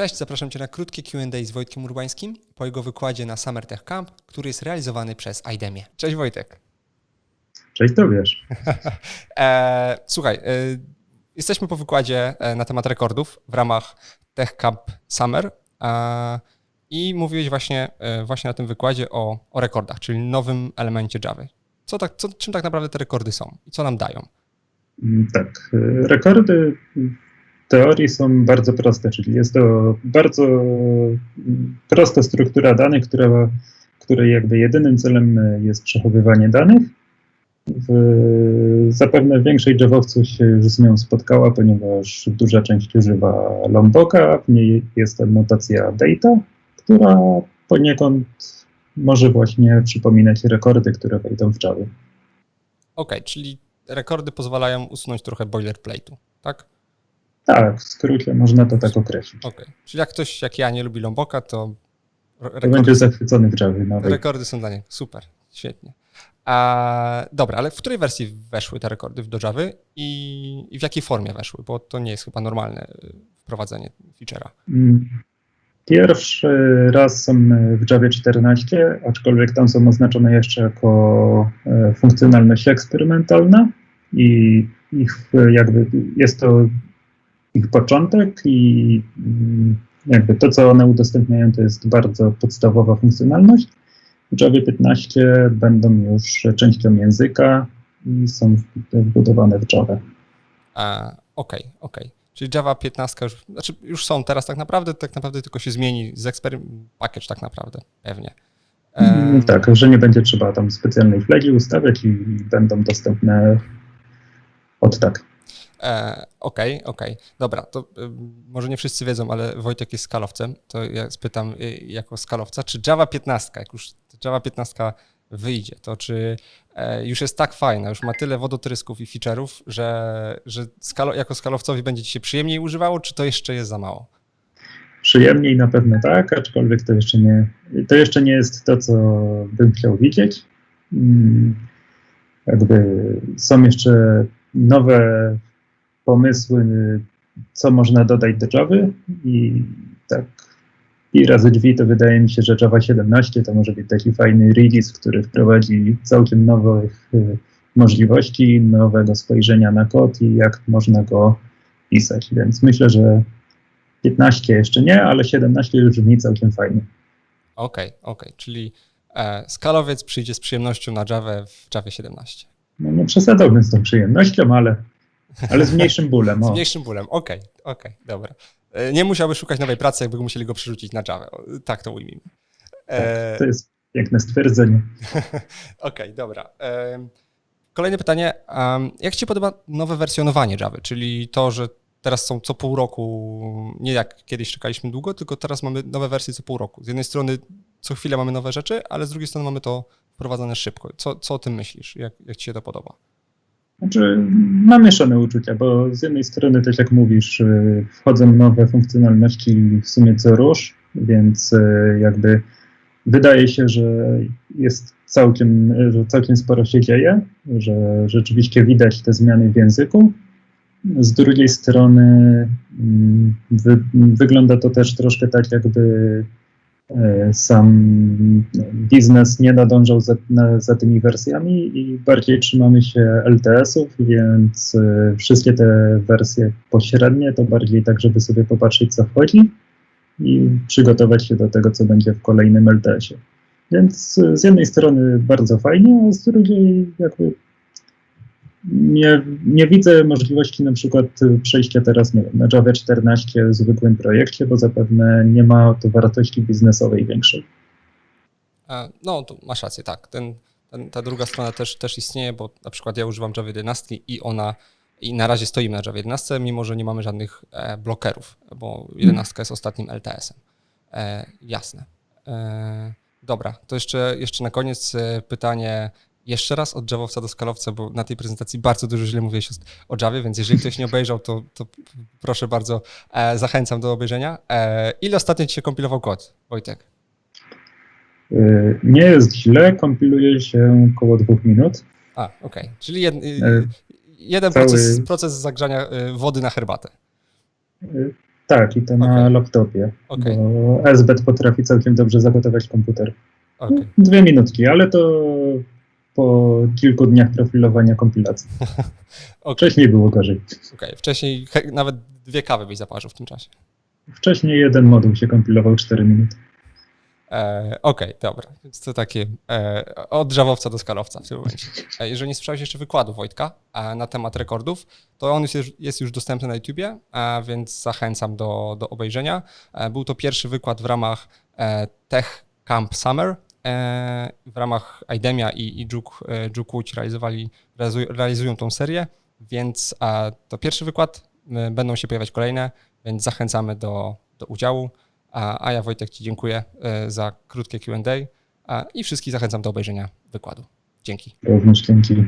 Cześć, zapraszam Cię na krótkie Q&A z Wojtkiem Urbańskim po jego wykładzie na Summer Tech Camp, który jest realizowany przez IDEMIę. Cześć Wojtek. Cześć, to wiesz. E, słuchaj, e, jesteśmy po wykładzie e, na temat rekordów w ramach Tech Camp Summer e, i mówiłeś właśnie, e, właśnie na tym wykładzie o, o rekordach, czyli nowym elemencie Java. Co tak, co, czym tak naprawdę te rekordy są i co nam dają? Mm, Tak, y, rekordy teorii są bardzo proste, czyli jest to bardzo mm, prosta struktura danych, która, której jakby jedynym celem y, jest przechowywanie danych. W, zapewne większość Javowców się już z nią spotkała, ponieważ duża część używa Lomboka, w niej jest ta notacja data, która poniekąd może właśnie przypominać rekordy, które wejdą w Java. Okej, czyli rekordy pozwalają usunąć trochę boilerplate'u, tak? Tak, w skrócie można to tak określić. Okej, czyli jak ktoś jak ja nie lubi Lomboka, to To rekordy, będzie zachwycony w Java nowej. rekordy są dla niego. Super, świetnie. A, dobra, ale w której wersji weszły te rekordy do Java i, i w jakiej formie weszły? Bo to nie jest chyba normalne y, wprowadzenie feature'a. Mm. Pierwszy raz są w Java 14, aczkolwiek tam są oznaczone jeszcze jako e, funkcjonalność eksperymentalna i ich e, jakby jest to ich początek i mm, jakby to, co one udostępniają, to jest bardzo podstawowa funkcjonalność. Java 15 będą już częścią języka i są wbudowane w Java. Okej, okej. Czyli Java 15 już, znaczy już są teraz tak naprawdę, tak naprawdę tylko się zmieni z experim package tak naprawdę, pewnie. Mm, Tak, że nie będzie trzeba tam specjalnej flagi ustawiać i będą dostępne od tak. E, Okej, okej. Dobra, to y, może nie wszyscy wiedzą, ale Wojtek jest skalowcem. To ja spytam y, jako skalowca, czy Java 15, jak już Java 15 wyjdzie, to czy e, już jest tak fajna, już ma tyle wodotrysków i feature'ów, że, że skalo, jako skalowcowi będzie ci się przyjemniej używało, czy to jeszcze jest za mało? Przyjemniej na pewno tak, aczkolwiek to jeszcze nie, to jeszcze nie jest to, co bym chciał widzieć. Mm, Jakby są jeszcze nowe pomysły, co można dodać do Java i tak i razy drzwi to wydaje mi się, że Java 17 to może być taki fajny release, który wprowadzi całkiem nowych y, możliwości, nowego spojrzenia na kod i jak można go pisać. Więc myślę, że 15 jeszcze nie, ale 17 już brzmi całkiem fajnie. Okej, okej, czyli e, skalowiec przyjdzie z przyjemnością na Java w Java 17. No nie przesadzałbym z tą przyjemnością, ale, ale z mniejszym bólem. Z O. mniejszym bólem, okej, okej, dobra. E, Nie musiałby szukać nowej pracy, jakby musieli go przerzucić na Java. O, Tak to ujmijmy. E, To jest piękne stwierdzenie. Okej, dobra. Em, Kolejne pytanie. em, Jak Ci się podoba nowe wersjonowanie Java? Czyli to, że teraz są co pół roku, nie jak kiedyś czekaliśmy długo, tylko teraz mamy nowe wersje co pół roku. Z jednej strony co chwilę mamy nowe rzeczy, ale z drugiej strony mamy to wprowadzane szybko. Co, co o tym myślisz? Jak, jak Ci się to podoba? Znaczy, mam mieszane uczucia, bo z jednej strony, tak jak mówisz, y, wchodzą nowe funkcjonalności w sumie co rusz, więc y, jakby wydaje się, że jest całkiem, że całkiem sporo się dzieje, że rzeczywiście widać te zmiany w języku. Z drugiej strony mm, wy, wygląda to też troszkę tak, jakby sam biznes nie nadążał za, za tymi wersjami i bardziej trzymamy się LTS-ów, więc e, wszystkie te wersje pośrednie to bardziej tak, żeby sobie popatrzeć, co wchodzi i przygotować się do tego, co będzie w kolejnym LTS-ie. Więc e, z jednej strony bardzo fajnie, a z drugiej jakby nie, nie widzę możliwości na przykład przejścia teraz nie wiem, na Java 14 w zwykłym projekcie, bo zapewne nie ma to wartości biznesowej większej. No, masz rację, tak. Ten, ten, ta druga strona też, też istnieje, bo na przykład ja używam Java 11 i ona i na razie stoimy na Java 11, mimo że nie mamy żadnych e, blokerów, bo 11 jest ostatnim LTS-em. E, jasne. E, dobra, to jeszcze, jeszcze na koniec e, pytanie jeszcze raz od Javowca do skalowca, bo na tej prezentacji bardzo dużo źle mówiłeś o, o Javie, więc jeżeli ktoś nie obejrzał, to, to proszę bardzo, e, zachęcam do obejrzenia. E, ile ostatnio ci się kompilował kod, Wojtek? Y, Nie jest źle, kompiluje się około dwóch minut. A, okej. Czyli jed, E, jeden cały- proces, proces zagrzania y, wody na herbatę. Tak, i to na Okej. laptopie, Okej, bo SBET potrafi całkiem dobrze zagotować komputer. okej. Dwie minutki, ale to po kilku dniach profilowania kompilacji. Okej, Wcześniej było gorzej. okej. Wcześniej he- nawet dwie kawy byś zaparzył w tym czasie. Wcześniej jeden moduł się kompilował 4 minuty. E, Okej, dobra. Więc to takie e, od drzewowca do skalowca w tym momencie. E, jeżeli nie słyszałeś jeszcze wykładu Wojtka e, na temat rekordów, to on jest, już- jest już dostępny na YouTubie, e, więc zachęcam do, do obejrzenia. E, był to pierwszy wykład w ramach e, Tech Camp Summer. E, w ramach IDEMIA i, i Juk, e, realizowali, realizują, tą serię, więc e, to pierwszy wykład. Będą się pojawiać kolejne, więc zachęcamy do, do udziału. A, a ja Wojtek Ci dziękuję e, za krótkie Q&A a, i wszystkich zachęcam do obejrzenia wykładu. Dzięki. Również dzięki.